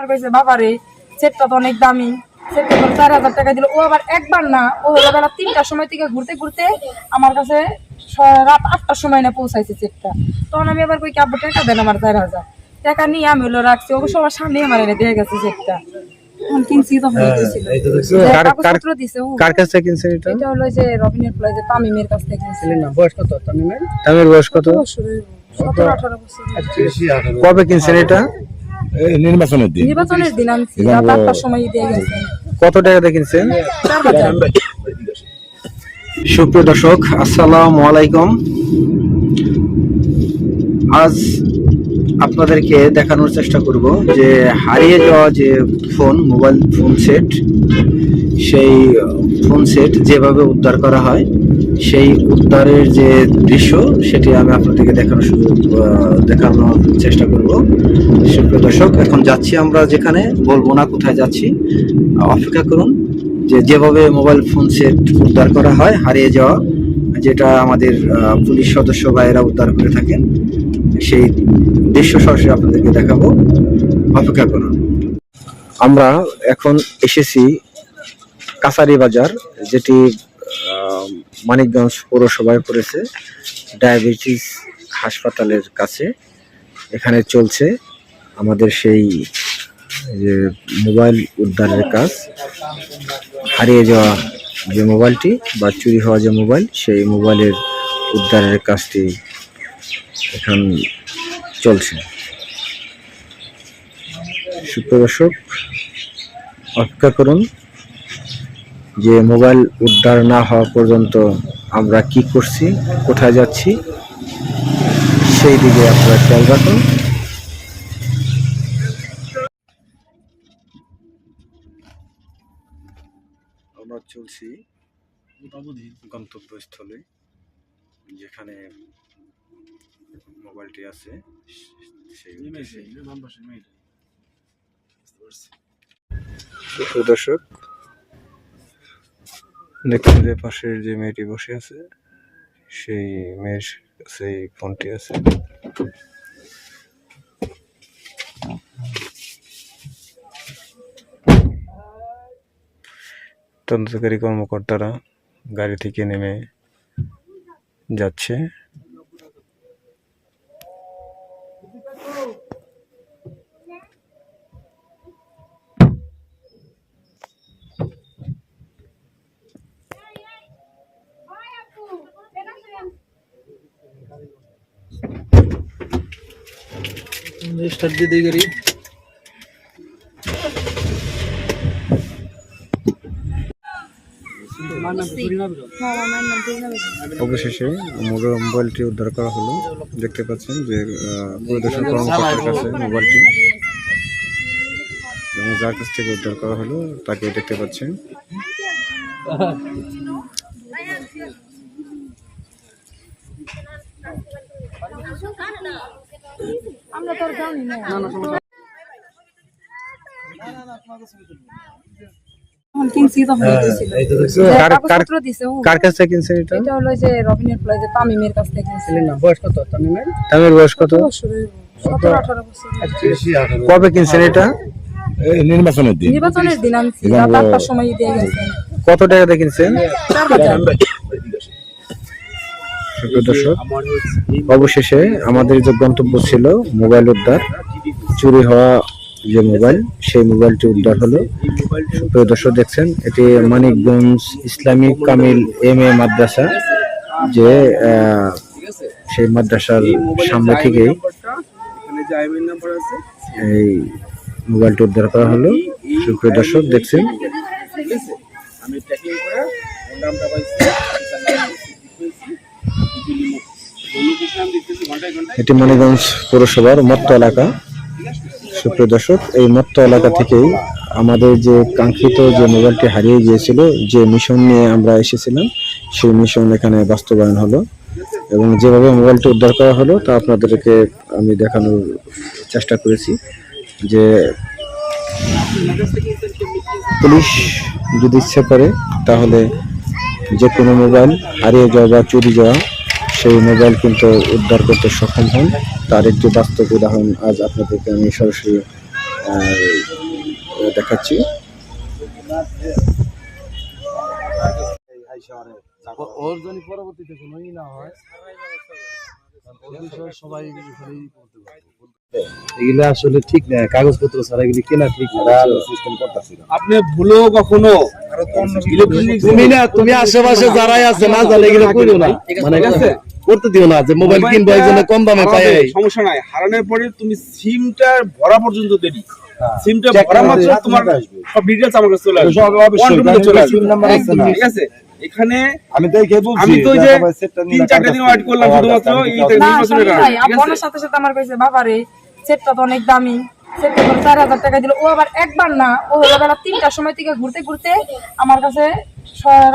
আমার কইছে বাবারে সেটটা তো অনেক দামি। সেটটা তো চার হাজার টাকা দিল। ও আবার একবার না ও বেলা তিনটার সময় থেকে ঘুরতে ঘুরতে আমার কাছে রাত আটটার সময় না পৌঁছাইছে সেটটা। তখন আমি আবার কই টাকা দেন আমার চার হাজার। টাকা নিয়ে আমি হলো রাখছি। অবশ্য আমার সামনে আমার এনে দিয়ে গেছে সেটটা। কার- কাছ থেকে কিনছেন এটা? এটা হলো যে রবিনের তামিমের কাছ থেকে কিনছি। না বয়স কত? তামিমের? তামির বয়স কত? সতেরো আঠারো বছর কবে কিনছেন এটা? নির্বাচনের দিন। নির্বাচনের দিন আনছি রাত আটটার সময় দিয়ে গেছে। কত টাকা হাজার। সুপ্রিয় দর্শক আসসালামু আলাইকুম। আজ আপনাদেরকে দেখানোর চেষ্টা করব যে হারিয়ে যাওয়া যে ফোন মোবাইল ফোন সেট সেই ফোন সেট যেভাবে উদ্ধার করা হয় সেই উদ্ধারের যে দৃশ্য, সেটি আমি আপনাদেরকে দেখানোর সুযোগ দেখানোর চেষ্টা করব। সুপ্রিয় দর্শক, এখন যাচ্ছি আমরা যেখানে, বলব না কোথায় যাচ্ছি। অপেক্ষা করুন যে যেভাবে মোবাইল ফোন সেট উদ্ধার করা হয়, হারিয়ে যাওয়া, যেটা আমাদের পুলিশ সদস্য ভাইয়েরা উদ্ধার করে থাকেন, সেই দৃশ্য সরাসরি আপনাদেরকে দেখাবো। অপেক্ষা করুন। আমরা এখন এসেছি কাছারি বাজার, যেটি মানিকগঞ্জ পৌরসভায় পড়েছে ডায়াবেটিস হাসপাতালের কাছে। এখানে চলছে আমাদের সেই যে মোবাইল উদ্ধারের কাজ। হারিয়ে যাওয়া যে মোবাইলটি বা চুরি হওয়া যে মোবাইল, সেই মোবাইলের উদ্ধারের কাজটি এখন চলছে। সুপ্রদর্শক অপেক্ষা করুন। যে মোবাইল উদ্ধার না হওয়া পর্যন্ত আমরা কি করছি কোথায় যাচ্ছি সেই দিকে আপনারা খেয়াল রাখুন। আমরা চলছি গন্তব্যস্থলে যেখানে মোবাইলটি আছে সেই দেখুন যে পাশের যে মেয়েটি বসে আছে, সেই মেয়ের সেই ফোনটি আছে। তদন্তকারী কর্মকর্তারা গাড়ি থেকে নেমে যাচ্ছে। স্টার্ট দিয়ে দিই গাড়ি। অবশেষে মোবাইল মোবাইলটি উদ্ধার করা হলো। দেখতে পাচ্ছেন যে পরিদর্শন কর্মকর্তার কাছে মোবাইলটি। এবং যার কাছ থেকে উদ্ধার করা হলো তাকে দেখতে পাচ্ছেন। আমরা তো জানি না। তখন কিনছি তখন দিতেছিল কার- কার- কাগজপত্র দিছে ও। কার কাছ থেকে কিনছেন এটা? এটা হলো যে রবিনের প্লাই যে তামিমের কাছ থেকে কিনছি। না বয়স কত? তামিমের? বয়স কত? কবে কিনছেন এটা? নির্বাচনের দিন। নির্বাচনের দিন রাত আটটার সময় দিয়ে গেছে। কত টাকা দিয়ে কিনছেন দর্শক অবশেষে আমাদের যে গন্তব্য ছিল মোবাইল উদ্ধার চুরি হওয়া যে মোবাইল সেই মোবাইলটি উদ্ধার হলো। সুপ্রিয় দর্শক দেখছেন এটি Manikganj Islamic Kamil M A Madrasa যে সেই মাদ্রাসার সামনে থেকেই এই মোবাইলটি উদ্ধার করা হলো। সুপ্রিয় দর্শক দেখছেন। আমি ট্র্যাকিং করে নামটা পাইছি। এটি মানিকগঞ্জ পৌরসভার মত্ত এলাকা। সুপ্রিয় দর্শক, এই মত্ত এলাকা থেকেই আমাদের যে কাঙ্ক্ষিত যে মোবাইলটি হারিয়ে গিয়েছিল, যে মিশন নিয়ে আমরা এসেছিলাম, সেই মিশন এখানে বাস্তবায়ন হলো এবং যেভাবে মোবাইলটি উদ্ধার করা হলো, তা আপনাদেরকে আমি দেখানোর চেষ্টা করেছি যে পুলিশ যদি ইচ্ছে করে, তাহলে যে কোনো মোবাইল হারিয়ে যাওয়া বা চুরি যাওয়া সেই মোবাইল কিন্তু উদ্ধার করতে সক্ষম হন। তার একটি বাস্তব উদাহরণ আজ আপনাদেরকে আমি সরাসরি দেখাচ্ছি। ওর জন্য পরবর্তীতে কোনো ই না হয়। সবাই এখানেই বলতে পারবে। এগুলো আসলে ঠিক না কাগজপত্র ছাড়া এগুলি কেনা ঠিক না। সিস্টেম করতেছি আপনি ভুলেও কখনো তুমি না তুমি আশেপাশে যারাই আছে না জানে এগুলো করো না। মানে? করতে দিও না যে মোবাইল কিনবো এই জন্য কম দামে পাই। সমস্যা নাই হারানোর পরে তুমি সিমটা ভরা পর্যন্ত দেরি। সিমটা ভরা মাত্র তোমার সব ডিটেলস আমার কাছে চলে আসবে। চলে আসবে। ঠিক আছে? এখানে আমি দেখে বলছি আমি তো যে তিন চারটে দিন ওয়েট করলাম শুধুমাত্র ভাই ঠিক সাথে সাথে আমার কইছে বাবা রে সেটটা তো অনেক দামি। সেটটা চার হাজার টাকা দিল। ও আবার একবার না ও হলো বেলা তিনটার সময় থেকে ঘুরতে ঘুরতে আমার কাছে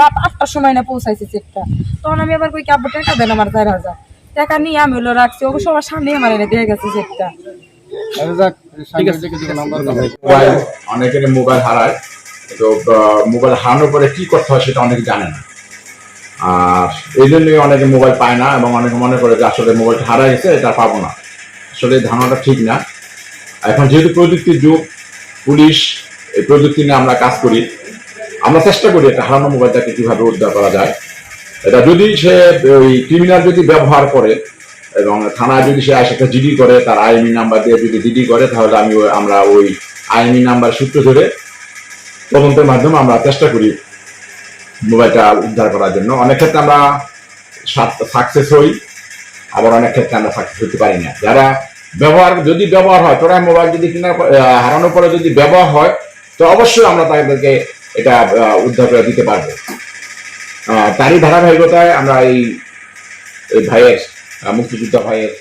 রাত আটটার সময় না পৌঁছাইছে সেটটা তখন আমি আবার কই কি আব্বু টাকা দেন আমার চার হাজার। টাকা নিয়ে আমি হলো রাখছি। সবার সামনে আমার এনে দিয়ে গেছে আছে। মোবাইল অনেকের মোবাইল হারায়। তো মোবাইল হারানোর পরে কি করতে হয় সেটা অনেকে জানে না। আর এই জন্যই অনেকে মোবাইল পায় না এবং অনেকে মনে করে যে আসলে মোবাইলটা হারা গেছে এটা পাবো না। আসলে ধারণাটা ঠিক না। এখন যেহেতু প্রযুক্তির যুগ পুলিশ এই প্রযুক্তি নিয়ে আমরা কাজ করি আমরা চেষ্টা করি একটা হারানো মোবাইলটাকে কীভাবে উদ্ধার করা যায়। এটা যদি সে ওই ক্রিমিনাল যদি ব্যবহার করে এবং থানায় যদি সে আসে একটা জিডি করে, তার আইএমই নাম্বার দিয়ে যদি জিডি করে, তাহলে আমি আমরা ওই আইএমই নাম্বার সূত্র ধরে তদন্তের মাধ্যমে আমরা চেষ্টা করি মোবাইলটা উদ্ধার করার জন্য। অনেক ক্ষেত্রে আমরা সাকসেস হই, আবার অনেক ক্ষেত্রে আমরা সাকসেস হতে পারি না। যারা ব্যবহার যদি ব্যবহার হয়, তোরা মোবাইল যদি কিনা হারানোর পরে যদি ব্যবহার হয়, তো অবশ্যই আমরা তাদেরকে এটা উদ্ধার করে দিতে পারব। তারই ধারাবাহিকতায় আমরা এই ভাইয়ের মুক্তিযোদ্ধা ভাইয়ের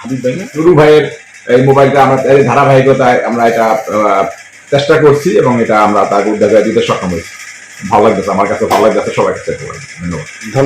হাবিব ভাই না? নুরু ভাইয়ের এই মোবাইলটা আমরা, এই ধারাবাহিকতায় আমরা এটা চেষ্টা করছি এবং এটা আমরা তাকে উদ্ধার করে দিতে সক্ষম হয়েছি। ভালো লাগতেছে, আমার কাছে ভালো লাগতেছে সবাই কাছে ধন্যবাদ।